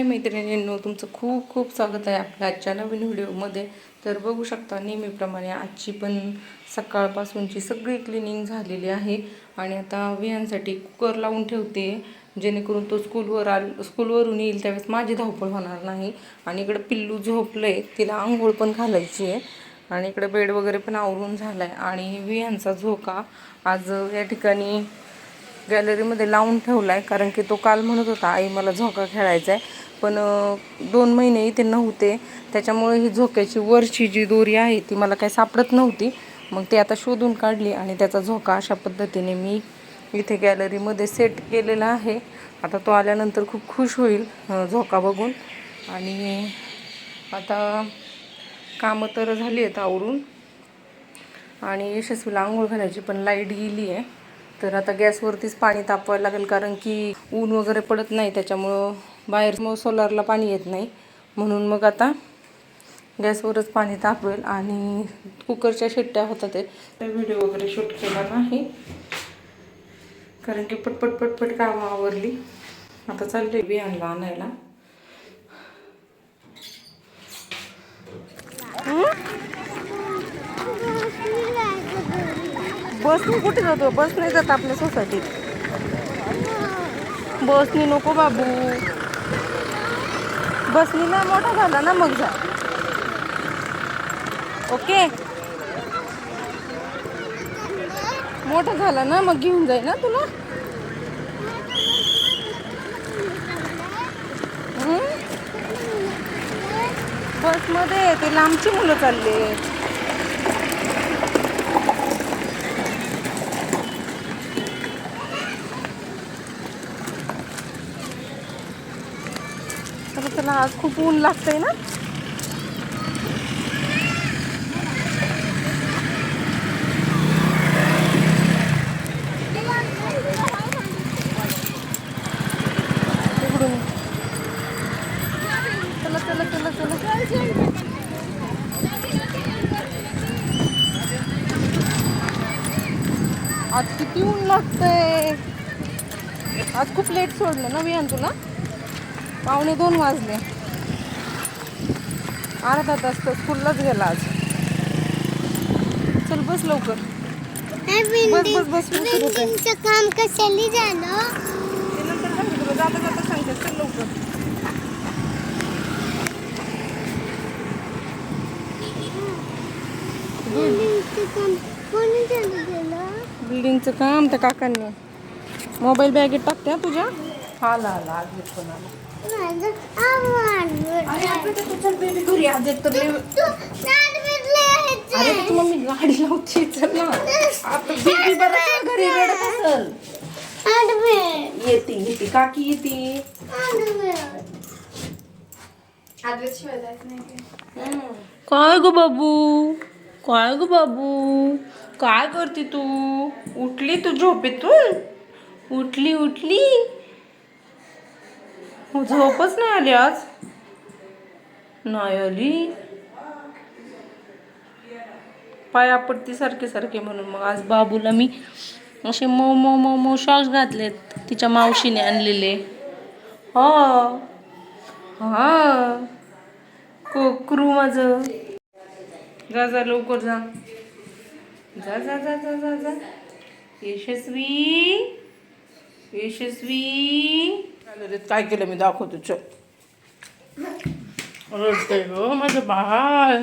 हाय मैत्रिणींनो तुमचं खूप खूप स्वागत आहे आपल्या आजच्या नवीन व्हिडिओमध्ये. तर बघू शकता नेहमीप्रमाणे आजची पण सकाळपासूनची सगळी क्लिनिंग झालेली आहे. आणि आता वियांसाठी कुकर लावून ठेवते जेणेकरून तो स्कूलवर आल स्कूलवरून येईल त्यावेळेस माझी धावपळ होणार नाही. आणि इकडं पिल्लू झोपलं आहे तिला आंघोळ पण घालायची आहे. आणि इकडे बेड वगैरे पण आवरून झाला आहे आणि वियांचा झोका आज या ठिकाणी गॅलरीमध्ये लावून ठेवला आहे कारण की तो काल म्हणत होता आई मला झोका खेळायचा आहे पण दोन महिने इथे नव्हते. त्याच्यामुळे ही झोक्याची वरची जी दोरी आहे ती मला काही सापडत नव्हती. मग ती आता शोधून काढली आणि त्याचा झोका अशा पद्धतीने मी इथे गॅलरीमध्ये सेट केलेला आहे. आता तो आल्यानंतर खूप खुश होईल झोका बघून. आणि आता कामं तर झाली आहेत आवरून. आणि यशस्वीला आंघोळ घालायची पण लाइट गेली आहे. तर आता गॅसवरतीच पाणी तापवायला लागेल कारण की ऊन वगैरे पडत नाही त्याच्यामुळं बाहेर मग सोलारला पाणी येत नाही. म्हणून मग आता गॅसवरच पाणी तापवेल आणि कुकरच्या शिट्ट्या होतात ते. व्हिडिओ वगैरे शूट केला नाही. कारण की पटपट पटपट कामं आवरली. आता चालले बियाणला आणायला. बसने कुठे जातो? बस नाही जात आपल्या सोसायटीत बसनी नको बाबू. बसनी ना मोठा झाला ना मग जा. ओके? मोठा झाला ना मग घेऊन जाई ना तुला. बसमध्ये ते लांबची मुलं चालले तर त्याला आज खूप ऊन लागतंय ना? आज किती ऊन लागतंय. आज खूप लेट सोडलं ना विहान तुला? पावणे दोन वाजले. अर्धा तास तर स्कूललाच गेला आज. चल बस लवकर. बस बस बस. बिल्डिंगचं काम कशाला झालं? ते नंतर सांगते तुला जाता जाता सांगते. चल लवकर. बिल्डिंगचं काम कोणी झालं गेलं बिल्डिंगचं काम त्या काकांनी. मोबाईल बॅगेत टाकते तुझ्या? हा आला. आला आला तर चल बेबी घरी आज एक तर लय- तू नाद बिडले आहेत. अरे तू मम्मी गाडी लावते चल ना. आता बेबी बरं घरी रडत असल. आडवे येते येते. काकी येते. काय ग बाबू? काय ग बाबू? काय करते तू? उठली तू झोपेतून? उठली उठली? हो, झोपच नाही आली आज. नाही आली. पाय आपटती सारखे सारखे म्हणून मग आज बाबूला मी असे मऊ मऊ मऊ मऊ शॉक्स घातलेत. तिच्या मावशीने आणलेले. हा. हा. कोकरू माझं. जा जा लवकर जा. जा जा जा जा जा जा. यशस्वी. यशस्वी. अरे काय केलं मी दाखवतो चल. रडतंय हो माझं बाळ.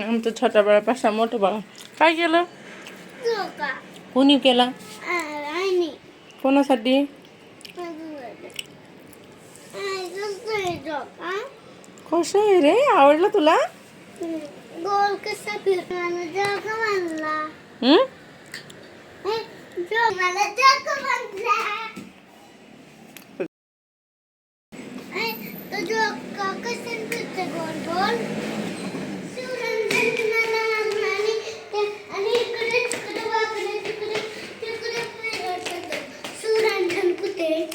आमचं छोट्या बाळापासून मोठं बाळ. काय केलं? झोका. कोणी केला? आणि कोणासाठी? झोका कसं आहे रे आवडलं तुला? गोल कसा फिरवाना झोका बांधला हम्म? हे, झो- मला झोका बांधला हे, तो झोका कसा फिरतो गोल गोल शिवरंजन मला आणला आणि ते- आणि इकडे तिकडे वाकडे तिकडे तिकडे फिरत होतं. शिवरंजन कुठे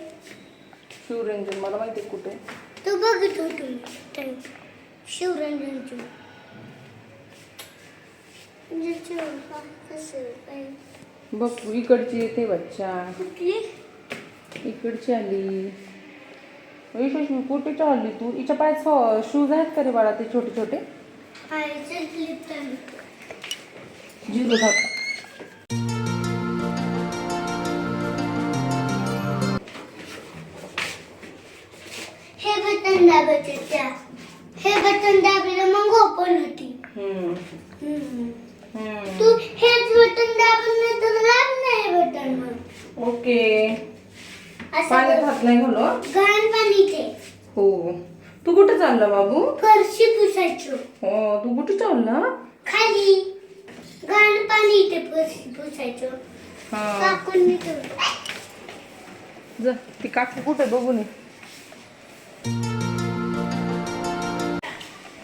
शिवरंजन मला माहिती आहे कुठे तो बघत होतो मी ते शिवरंजनची म्हणजे झोका कसं काय बघ इकडची येते बच्चा. इकडची आली. यशस्वी कुठे चालली तू. हिच्या पायात शूज आहेत का रे बाळा ते छोटे छोटे? झिरो धाका हे बटन दाबायचे त्या. हे बटन दाबलं मग ओपन होती. तू हेच बटन दाबलं नाही तर लाभ नाही बटन ओके. पाण्यात हात नाही घालो घाण पाणी ते. हो. तू कुठे चालला बाबू? फरशी पुसायचं. हो तू कुठे चालला? खाली. घाण पाणी ते फरशी पुसायचं. हा. काकून मी. जा ती काकी कुठे बघू नये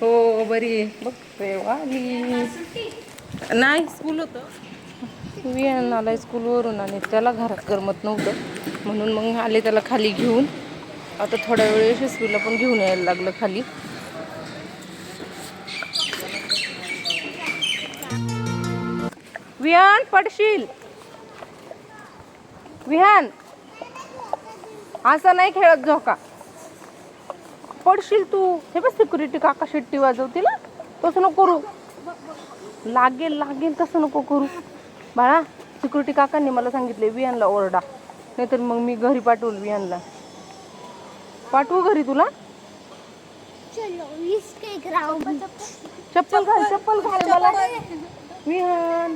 हो बरी आहे. बघ रेवाली नाही स्कूल होतं. मी आला स्कूलवरून आणि त्याला घरात करमत नव्हतं. म्हणून मग आले त्याला खाली घेऊन. आता थोड्या वेळ यशस्वीला पण घेऊन यायला लागलं खाली. विहान पडशील. विहान. असं नाही खेळत झोका. पडशील तू. हे बस सिक्युरिटी काका शिट्टी वाजवतील ना तसं नको करू. लागेल लागेल तसं नको करू. बाळा सिक्युरिटी काकांनी मला सांगितले विहानला ओरडा. नाहीतर मग मी घरी पाठवल विहानला. पाठवू घरी तुला? चप्पल घाल चप्पल घाल मला. विहान.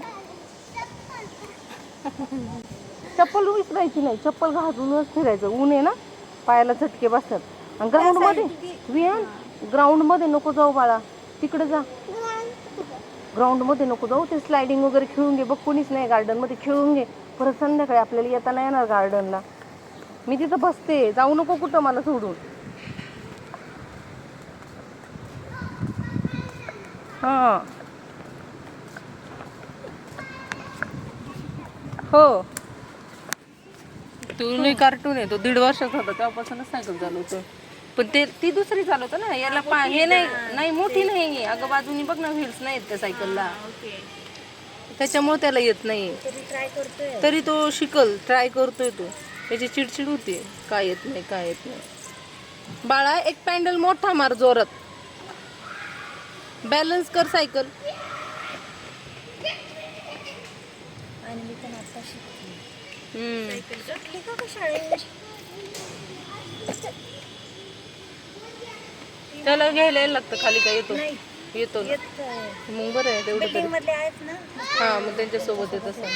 चप्पल विसरायची नाही. चप्पल घालूनच फिरायचं. ऊन आहे ना? पायाला झटके बसतात. आणि ग्राउंडमध्ये विहान ग्राउंडमध्ये नको जाऊ बाळा. तिकडे जा. ग्राउंडमध्ये नको जाऊ ते स्लायडिंग वगैरे खेळून घे बघ कोणीच नाही गार्डनमध्ये खेळून घे. परत संध्याकाळी आपल्याला येता नाही येणार गार्डनला मी तिथं बसते जाऊ नको कुठं मला सोडून. हा. हो. तू नाही कार्टून आहे तो दीड वर्षाचा होता तेव्हापासूनच सायकल चालवतो पण ते ती दुसरी चालवतो ना याला पा हे नाही नाही मोठी नाही अगं बाजूनी बघ ना व्हील्स नाहीत त्या सायकलला. त्याच्यामुळे त्याला येत नाही तरी तो शिकल ट्राय करतोय तो. त्याची चिडचिड होते. काय येत नाही काय येत नाही. बाळा एक पॅन्डल मोठा मार जोरात. बॅलन्स कर सायकल. हम्म. त्याला घ्यायला यायला लागतं खाली काय येतो. नाही. येतो ना. येत मग बरं आहे तेवढं तरी. मधले आहेत ना? हा मग त्यांच्यासोबत येत असं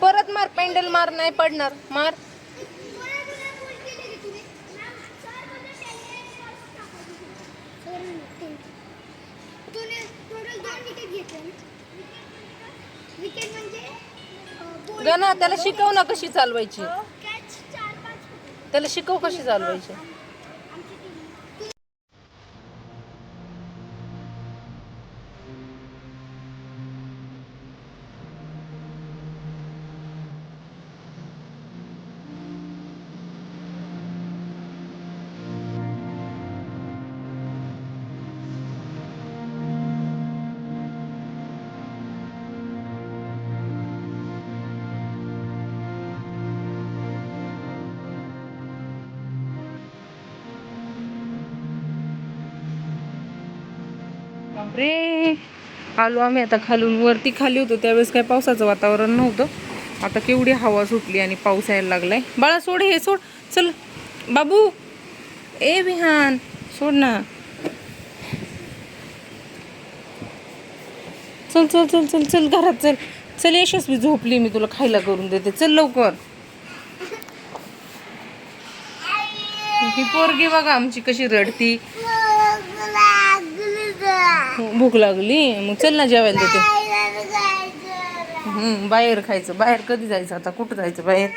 परत मार पॅन्डल मार नाही पडणार. मार. विकेट म्हणजे गणा त्याला शिकव ना कशी चालवायची. कॅच चार पाच त्याला शिकव कशी चालवायची. आलो आम्ही आता खालून वरती खाली होतो त्यावेळेस काय पावसाचं वातावरण नव्हतं. आता केवढी हवा सुटली आणि पाऊस यायला लागलाय. बाळा सोड हे सोड. चल. बाबू. ए विहान. सोड ना. चल चल चल चल चल घरात चल. चल यशस्वी झोपली मी तुला खायला करून देते. चल लवकर. ही पोरगी बघा आमची कशी रडती. भूक लागली. मग चल ना जेवायला देते. बाहेर खायचं. बाहेर कधी जायचं आता? कुठं जायचं बाहेर?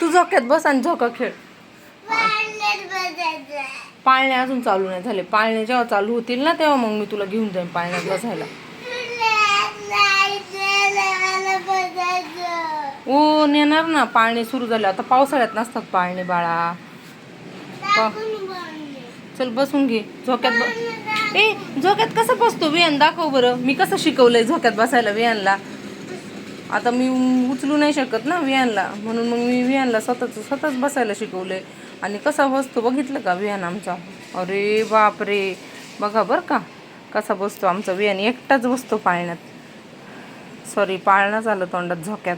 तू झोक्यात बस आणि झोका खेळ. पाळणे अजून चालू नाही झाले. पाळणे जेव्हा चालू होतील ना तेव्हा मग मी तुला घेऊन जाईन पाळण्यात बसायला. ओ नेणार ना. पाळणे सुरू झाले. आता पावसाळ्यात नसतात पाळणे बाळा. चल बसून घे. झोक्यात ब ए झोक्यात कसं बसतो वेन दाखव बरं. मी कसं शिकवलंय झोक्यात बसायला वेनला आता मी उचलू नाही शकत ना विहानला. म्हणून मग मी विहानला स्वतःच स्वतःच बसायला शिकवलंय. आणि कसा बसतो बघितलं का विहान आमचा? अरे बापरे. बघा बरं का. कसा बसतो आमचा विहान. एकटाच बसतो पाळण्यात. सॉरी पाळणंच आलं तोंडात झोक्यात.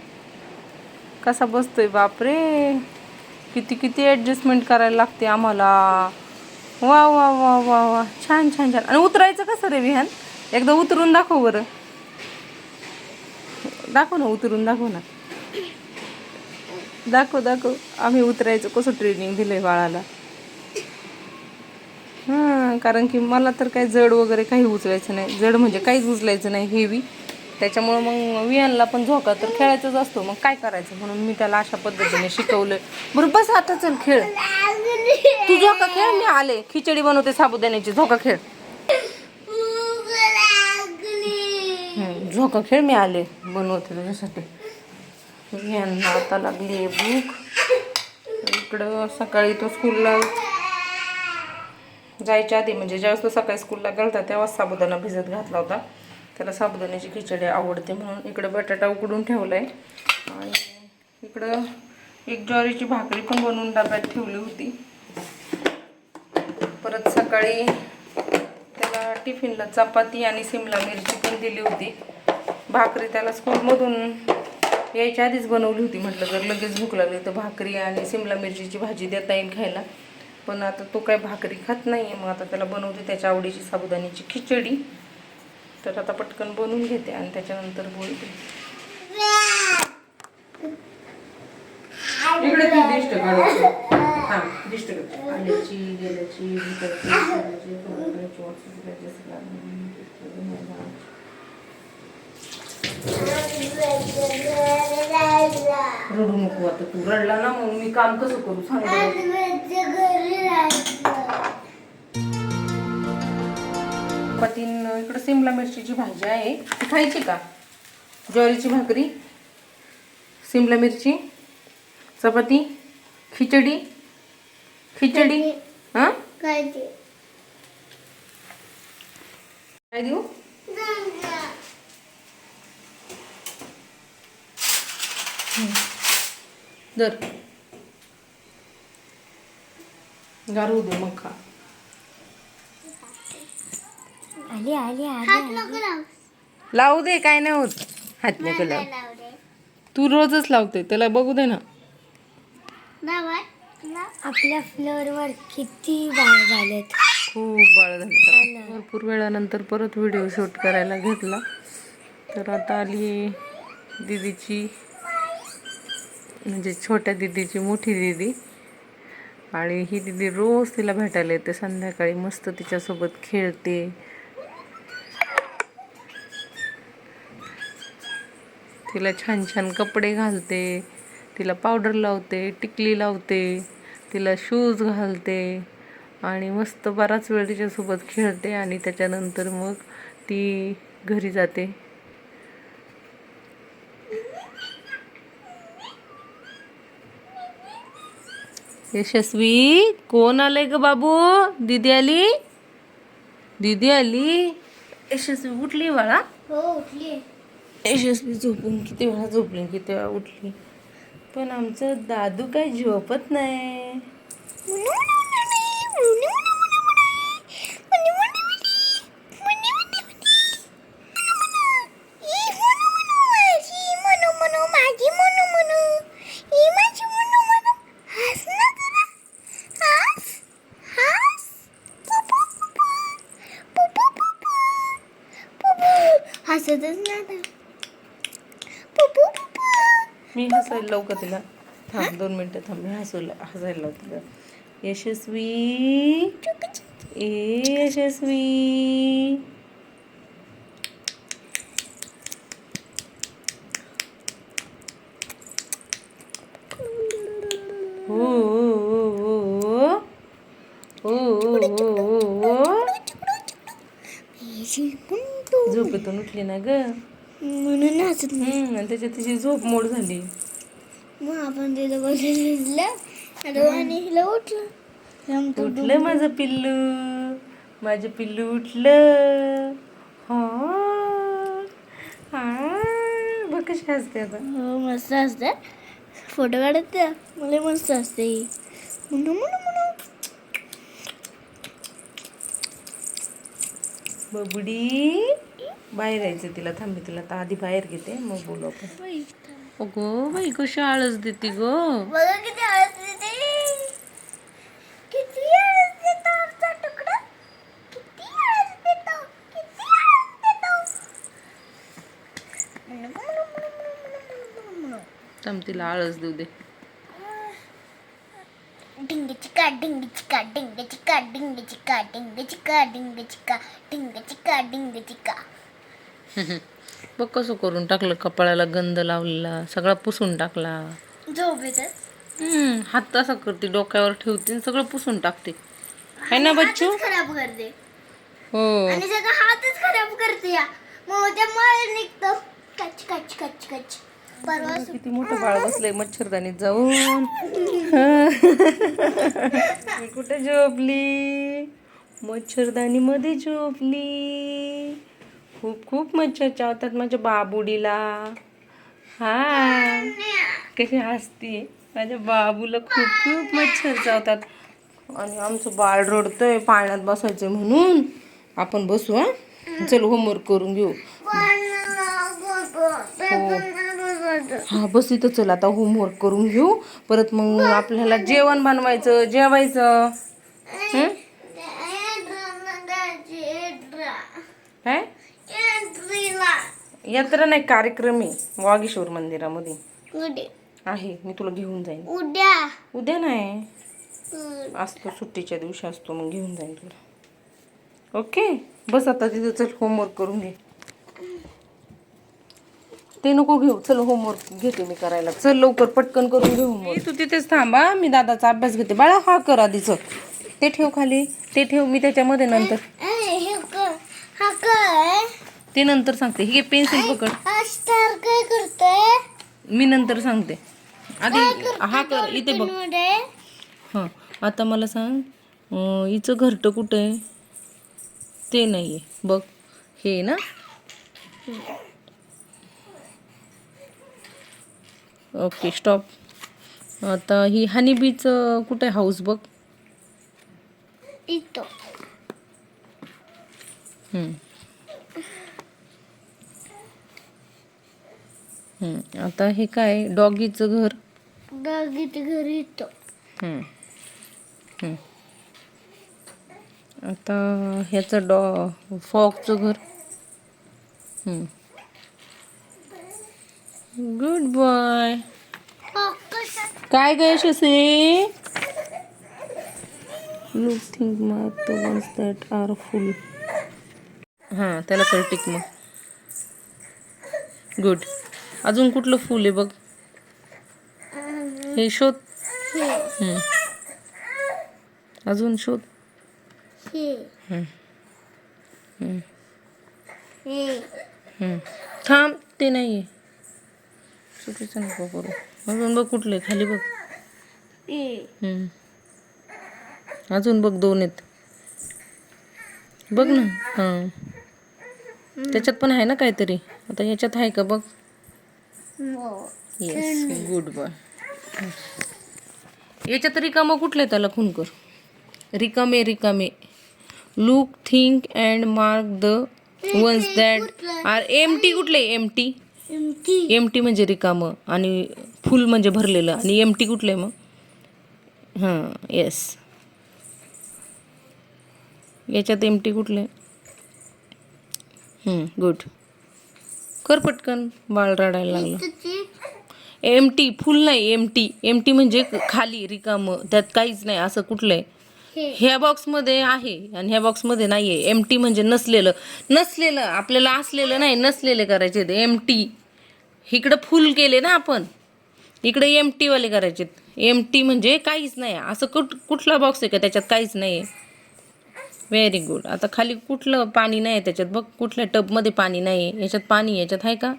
कसा बसतोय बापरे. किती किती ॲडजस्टमेंट करायला लागते आम्हाला. वा वा वा वा वा. छान छान छान. आणि उतरायचं कसं रे विहान? एकदा उतरून दाखव बरं. दाखव ना उतरून दाखव ना. दाखव दाखव. आम्ही उतरायचं कसं ट्रेनिंग दिलंय बाळाला. हां कारण की मला तर काही जड वगैरे काही उचलायचं नाही. जड म्हणजे काहीच उचलायचं नाही हेवी त्याच्यामुळं मग वियानला पण झोका तर खेळायचाच असतो. मग काय करायचं? म्हणून मी त्याला अशा पद्धतीने शिकवलं. बरं बस आता चल खेळ. तू झोका खेळ मी आले. खिचडी बनवते साबुदाण्याची. झोका खेळ. झोका खेळ मी आले. बनवते तुझ्यासाठी. वियानला आता लागली आहे भूक. इकडं सकाळी तो स्कूलला जायच्या आधी म्हणजे ज्यावेळेस तो सकाळी स्कूलला गेलता तेव्हाच साबुदाणा भिजत घातला होता. त्याला साबुदाण्याची खिचडी आवडते म्हणून इकडं बटाटा उकडून ठेवला आहे आणि इकडं एक ज्वारीची भाकरी पण बनवून डब्यात ठेवली होती. परत सकाळी त्याला टिफिनला चपाती आणि सिमला मिरची पण दिली होती. भाकरी त्याला स्कूलमधून यायच्या आधीच बनवली होती म्हटलं जर लगेच भूक लागली तर भाकरी आणि सिमला मिरचीची भाजी देता येईल खायला. पण आता तो काय भाकरी खात नाही आहे मग आता त्याला बनवते त्याच्या आवडीची साबुदाण्याची खिचडी. तर आता पटकन बनवून घेते आणि त्याच्यानंतर बोलते. इकडे ती दिष्ट काढायची हा दिष्ट आल्याची गेल्याची रडू नको आता तू. रडला ना मग मी काम कसं करू? सांग सिमला मिरचीची भाजी आहे ती खायची का? ज्वारीची भाकरी सिमला मिरची चपाती खिचडी खिचडी हां? काय देऊ? दर. गारू दे मग खा. आली आली नको लाव. दे काय नाही होत. हात नको लाव. तू रोजच लावते त्याला बघू दे ना. आपल्या फ्लोअरवर किती बाळ झालेत. खूप बाळ झालं भरपूर वेळानंतर परत व्हिडिओ शूट करायला घेतला. तर आता आली दीदीची म्हणजे छोट्या दीदीची मोठी दीदी. आणि ही दीदी रोज तिला भेटायला येते संध्याकाळी मस्त तिच्यासोबत खेळते. तिला छान छान कपडे घालते तिला पावडर लावते टिकली लावते तिला शूज घालते आणि मस्त बराच वेळ तिच्यासोबत खेळते आणि त्याच्यानंतर मग ती घरी जाते. यशस्वी कोण आलंय ग बाबू? दीदी आली? दीदी आली? यशस्वी उठली बाळा. हो उठली. यशस्वी झोपून किती वेळा झोपली किती वेळा उठली. पण आमचं दादू काय झोपत नाही हसतच ना आता. पुपू, पुपू. मी हसायला लावू का तिला थांब दोन मिनटं थांब मी हसू हसायला लावते तिला यशस्वी ए यशस्वी ओ झोपेतून उठली ना ग म्हणून त्याच्यात तिची झोप मोड झाली मग आपण तिथं आता आणि हिला उठलं. उठलं माझं पिल्लू. माझं पिल्लू उठलं. हा. हा. बघ कशी असते आता. हो मस्त असते फोटो काढत त्या मला मस्त असते म्हणू म्हणू म्हणू बबडी. बाहेर यायचं तिला. थांबे तिला तर आधी बाहेर घेते. मग बोलू आपण. अगो बाई कशी आळस देते ग. बघा किती आळस देते. किती आळस देतो आमचा तुकडा. किती आळस देतो किती आळस देतो. थांब तिला आळस देऊ दे. डिंग चिका डिंग चिका डिंग चिका डिंग चिका बघ कसं करून टाकलं? कपाळाला गंध लावलेला सगळा पुसून टाकला. हम्म, हात असा करते डोक्यावर ठेवते आणि सगळं पुसून टाकते. है ना बच्चू? खराब करते. हो. आणि सगळं हातच खराब करते या. मग त्या मळ निघतो. कच कच कच कच परवा सु- किती मोठं बाळ बसलंय मच्छरदानीत जाऊन. मी कुठे झोपली? मच्छरदानी मध्ये झोपली. खूप खूप मच्छर चावतात माझ्या बाबुडीला. हा. कशी हसती. माझ्या बाबूला खूप खूप मच्छर चावतात आणि आमचं बाळ रडतंय पाण्यात बसायचं म्हणून. आपण बसू हा. चल होमवर्क करून घेऊ. हा. बस इथं चल. आता होमवर्क करून घेऊ. परत मग आपल्याला जेवण बनवायचं जेवायचं. हं? काय? यात्रा नाही कार्यक्रम आहे. वागेश्वर मंदिरामध्ये. आहे मी तुला घेऊन जाईन. उद्या. उद्या नाही. असतो सुट्टीच्या दिवशी असतो मग घेऊन जाईन तुला. ओके? बस आता तिथं चल होमवर्क करून घे. ते नको घेऊ. चल होमवर्क घेते मी करायला. चल लवकर पटकन करून घेऊ होमवर्क तू तिथेच थांबा मी दादाचा अभ्यास घेते. बाळा हा कर आधीच ते ठेव खाली. ते ठेव मी त्याच्यामध्ये नंतर. हे क- हा काय ते नंतर सांगते. हे पेन्सिल पकड. स्टार काय करतोय? मी नंतर सांगते. आधी हा कर इथे बघ. हां आता मला सांग हिचं घरटं कुठं आहे? ते नाही आहे बघ हे ना? ओके स्टॉप आता ही हनीबीचं कुठं आहे हाऊस बघ? इथं. हम्म. आता हे काय? डॉगीचं घर? डागीत घरी हम्म. हम्म. आता ह्याचं डॉ फॉकचं घर? गुड बॉय काय ग Yashasvi? Look think mark the ones that are full हां त्याला कर टिक मग. गुड अजून कुठलं फुल आहे बघ? हे शोध. अजून शोध. थांब ते नाही आहे चुकीचं नको करू. अजून बघ कुठले खाली बघ. अजून बघ दोन आहेत. बघ ना. हां. त्याच्यात पण आहे ना काहीतरी. आता ह्याच्यात आहे का बघ? येस गुड बॉय याच्यात रिकामं कुठलं त्याला खून कर? रिकामे रिकामे. Look think and mark the ones that are M T कुठले? एम टी एम टी म्हणजे रिकामं आणि फुल म्हणजे भरलेलं आणि एम टी कुठलं आहे मग? हां येस याच्यात एम टी कुठलं आहे गुड कर पटकन बाळ रडायला लागलं. एम टी फुल नाही एम टी एम टी म्हणजे खाली रिकामं त्यात काहीच नाही असं कुठलं आहे ह्या बॉक्समध्ये आहे आणि ह्या बॉक्समध्ये नाही आहे एम टी म्हणजे नसलेलं नसलेलं आपल्याला असलेलं नाही नसलेले करायचे एम टी इकडं फुल केले ना आपण. इकडे एम टीवाले करायचे एम टी म्हणजे काहीच नाही. असं कुठ कुठला बॉक्स आहे का? त्याच्यात काहीच नाही आहे व्हेरी गुड आता खाली कुठलं पाणी नाही त्याच्यात? बघ कुठल्या टबमध्ये पाणी नाही याच्यात पाणी याच्यात आहे का.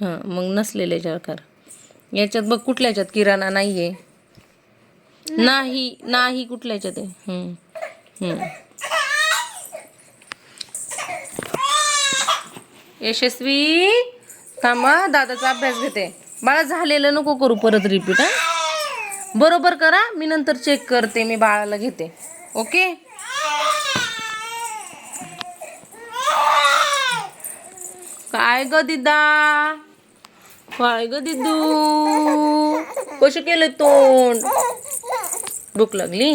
हां मग नसलेले कर याच्यात बघ कुठल्या याच्यात किराणा नाही आहे नाही नाही कुठल्या याच्यात आहे. यशस्वी थांबा दादाचा अभ्यास घेते. बाळा झालेलं नको करू परत रिपीट हा. बरोबर करा मी नंतर चेक करते मी बाळाला घेते. ओके काय ग दिदा? काय ग दिदू? कसे केलं तोंड? भूक लागली?